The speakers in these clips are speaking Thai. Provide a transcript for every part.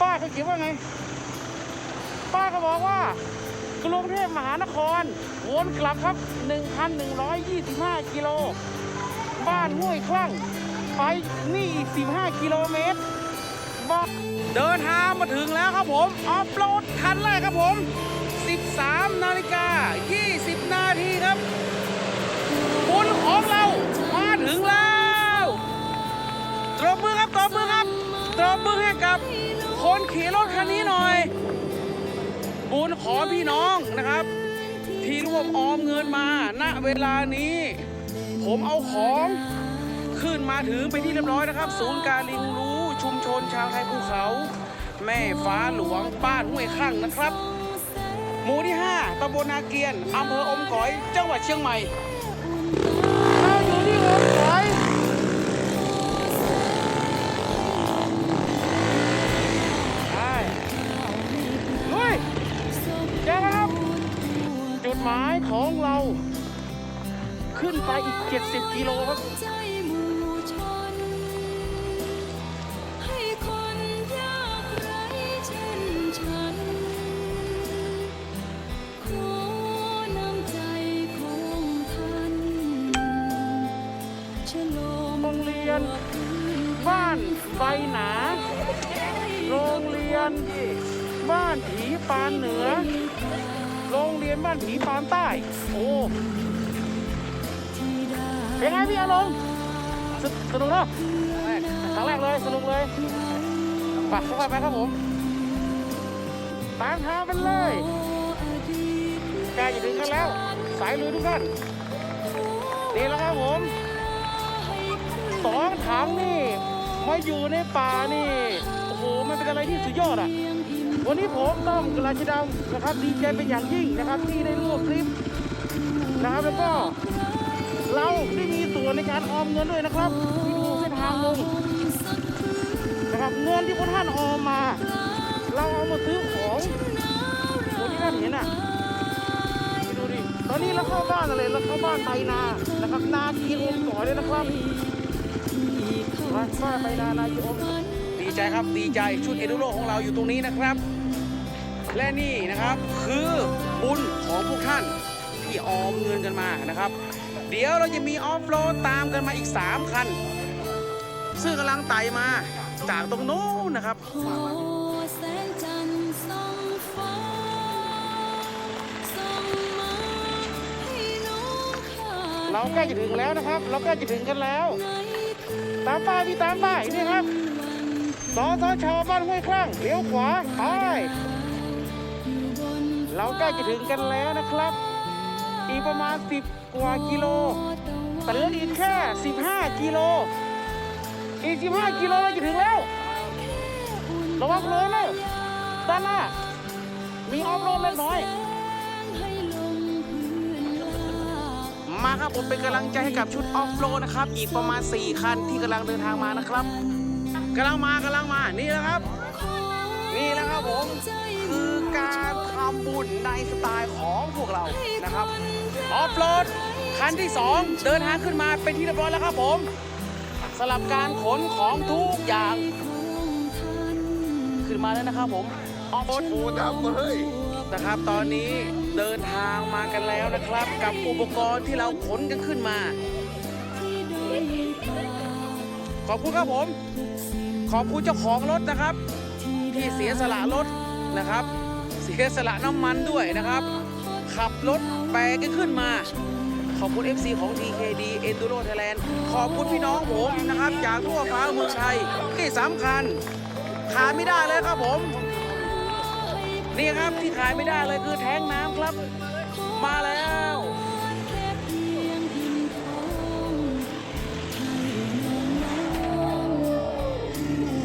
ป้าเขาเขียนว่าไง ป้าก็บอกว่ากรุงเทพมหานครวนกลับครับ 1,125 กิโล บ้านห้วยคลั่ง ไปนี่อีก 15 กิโลเมตรบเดินทางมาถึงแล้วครับผม ออฟโรดคันแรกครับผม 13 นาฬิกา 20 นาทีครับบุญของเรามาถึงแล้ว อให้กับคนขี่รถคันนี้หน่อย บุญขอพี่น้องนะครับ ที่รวบออมเงินมาณเวลานี้ ผมเอาของขึ้นมาถึงไปที่เรียบร้อยนะครับ ศูนย์การเรียนรู้ชุมชนชาวไทยภูเขา แม่ฟ้าหลวงบ้านห้วยข้างนะครับ หมู่ที่ 5ตำบลนาเกียนอำเภออมก๋อย จังหวัดเชียงใหม่ 70 กิโลครับโรงเรียน บ้านไฟหนา โรงเรียน บ้านผีปานเหนือ โรงเรียนบ้านผีปานใต้ โอ้ เป็นไงพี่อารมณ์สสนุกเนาะครั้งแรกเลยสนุกเลยปักเข้าไปไปครับผมตามทางไปเลยใกล้จะถึงกันแล้ว สายลุยทุกท่านนี่แล้วครับผมสองถังนี่มาอยู่ในป่านี่โอ้โหมันเป็นอะไรที่สุดยอดอะวันนี้ผมต้อมกราชดำนะครับดีใจเป็นอย่างยิ่งนะครับที่ได้ร่วมคลิปนะครับแล้วก็ เราได้มีส่วนในการออมเงินด้วยนะครับที่ดูเส้นทางลงนะครับเงินที่พวกท่านออมมา เราเอามาซื้อของตัวที่ท่านเห็นอะไปดูดิตอนนี้เราเข้าบ้านอะไรเราเข้าบ้านใบนานะครับนาทีอมก่อนเลยนะครับบ้านบ้านานาทีอมดีใจครับดีใจชุดเอดูโรของเราอยู่ตรงนี้นะครับ และนี่นะครับคือบุญของพวกท่านที่ออมเงินกันมานะครับ เดี๋ยวเราจะมีออฟโรดตามกันมาอีก 3 คัน ซึ่งกำลังไต่มาจากตรงโน้นนะครับ เราใกล้จะถึงแล้วนะครับ เราใกล้จะถึงกันแล้ว ตามป้ายพี่ตามป้ายนี่ครับสอทชบ้านห้วยคลั่งเลี้ยวขวาไปเราใกล้จะถึงกันแล้วนะครับ อีกประมาณ 10 กว่ากิโลแต่เหลืออีกแค่ 15 กิโล อีก 15 กิโลเราจะถึงแล้ว ระวังเลยนะด้านหน้า มีออฟโรดเล็กน้อย มาครับผมเป็นกำลังใจให้กับชุดออฟโรดนะครับ อีกประมาณ 4 คันที่กำลังเดินทางมานะครับกำลังมากำลังมา นี่แหละครับ นี่แหละครับผม คือการทำบุญในสไตล์ของพวกเรานะครับ ออฟโรดคันที่ 2 เดินทางขึ้นมาเป็นที่เรียบร้อยแล้วครับผมสลับการขนของทุกอย่าง ขึ้นมาแล้วนะครับผมออฟโรดปูดำเฮ้ยนะครับ ตอนนี้เดินทางมากันแล้วนะครับ กับอุปกรณ์ที่เราขนกันขึ้นมา ขอบคุณครับผม ขอบคุณเจ้าของรถนะครับ ที่เสียสละรถนะครับ เสียสละน้ำมันด้วยนะครับ ขับรถแบกกันขึ้นมา ขอบคุณ FC ของ TKD Enduro Thailand ขอบคุณพี่น้องผมนะครับ จากทั่วฟ้าเมืองไทยที่สำคัญขาดไม่ได้เลยครับผม นี่ครับที่ขายไม่ได้เลยคือแท้งน้ำครับ มาแล้ว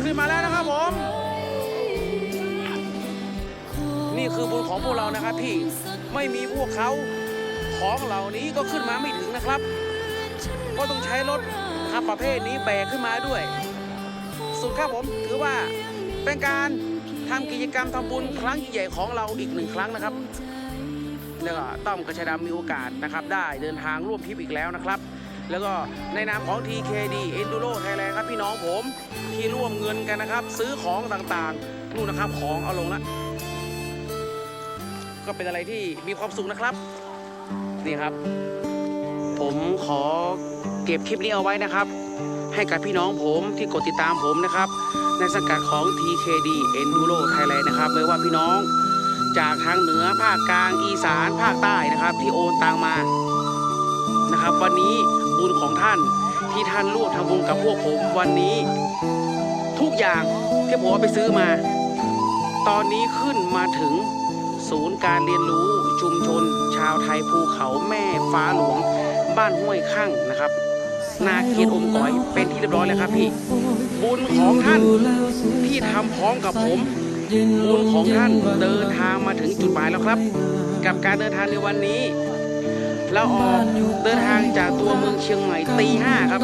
ขึ้นมาแล้วนะครับผม นี่คือบุญของพวกเรานะครับที่ ไม่มีพวกเขาของเหล่านี้ก็ขึ้นมาไม่ถึงนะครับ ก็ต้องใช้รถขับประเภทนี้แบกขึ้นมาด้วย สุดครับผมถือว่าเป็นการทำกิจกรรมทำบุญครั้งใหญ่ของเราอีกหนึ่งครั้งนะครับแล้วก็ต้อมกระชดำมีโอกาสนะครับ ได้เดินทางร่วมทริปอีกแล้วนะครับ แล้วก็ในนามของ TKD Enduro Thailand ครับพี่น้องผมที่ร่วมเงินกันนะครับ ซื้อของต่างๆนู่นนะครับของเอาลงละ ก็เป็นอะไรที่มีความสุขนะครับ นี่ครับ ผมขอเก็บคลิปนี้เอาไว้นะครับ ให้กับพี่น้องผมที่กดติดตามผมนะครับ ในสังกัดของ TKD Enduro Thailand นะครับไม่ว่าพี่น้องจากทางเหนือภาคกลางอีสานภาคใต้นะครับ ที่โอนตังมานะครับ วันนี้บุญของท่านที่ท่านร่วมทำบุญกับพวกผมวันนี้ ทุกอย่างที่ผมเอาไปซื้อมา ตอนนี้ขึ้นมาถึง ศูนย์การเรียนรู้ชุมชน ชาวไทยภูเขาแม่ฟ้าหลวง บ้านห้วยข้างนะครับ นาเคียนอมก๋อยเป็นที่เรียบร้อยแล้วครับพี่บุญของท่านที่ทำพร้อมกับผมบุญของท่านเดินทางมาถึงจุดหมายแล้วครับ กับการเดินทางในวันนี้เราออกเดินทางจากตัวเมืองเชียงใหม่ตีห้าครับ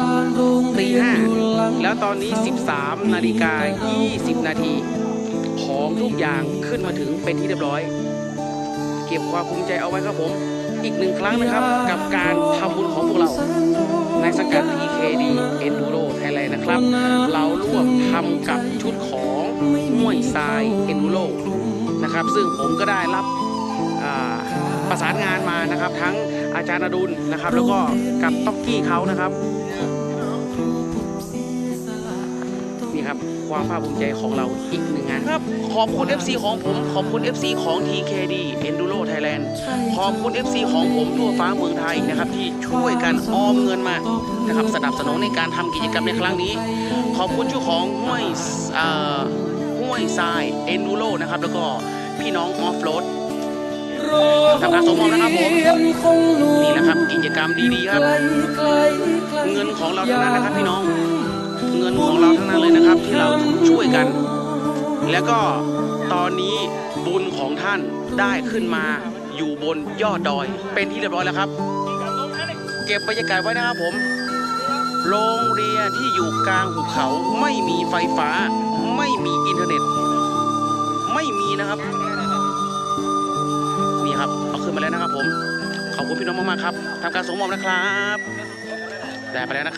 ตีห้าแล้วตอนนี้ 13 นาฬิกา 20 นาที ของทุกอย่างขึ้นมาถึงเป็นที่เรียบร้อย เก็บความภูมิใจเอาไว้ครับผม อีกหนึ่งครั้งนะครับ กับการทำบุญของพวกเรา ในสกัด TKD Enduro Thailand นะครับ เราร่วมทำกับชุดของห้วยทราย Enduro นะครับ ซึ่งผมก็ได้รับประสานงานมานะครับ ทั้งอาจารย์อดุลนะครับ แล้วก็กับต็อกกี้เขานะครับ ครับ ความภาคภูมิใจของเราอีกหนึ่งงานครับ ขอบคุณ FC ของผม ขอบคุณ FC ของ TKD Enduro Thailand ขอบคุณ FC ของผมทั่วฟ้าเมืองไทยนะครับ ที่ช่วยกันออมเงินมานะครับสนับสนุนในการทำกิจกรรมในครั้งนี้ ขอบคุณเจ้าของห้วยเอ่อห้วยทราย Enduro นะครับ แล้วก็พี่น้องออฟโรดทำการส่งมอบนะครับผมนี่แหละครับกิจกรรมดีๆครับ เงินของเราทั้งนั้นนะครับพี่น้อง เงินของเราทั้งนั้นเลยนะครับ ที่เราช่วยกัน แล้วก็ตอนนี้บุญของท่านได้ขึ้นมาอยู่บนยอดดอย เป็นที่เรียบร้อยแล้วครับ เก็บบรรยากาศไว้นะครับผม โรงเรียนที่อยู่กลางหุบเขาไม่มีไฟฟ้า ไม่มีอินเทอร์เน็ต ไม่มีนะครับ นี่ครับเอาขึ้นมาแล้วนะครับผม ขอบคุณพี่น้องมากๆครับทำการส่งมอบนะครับ ได้ไปแล้วนะครับ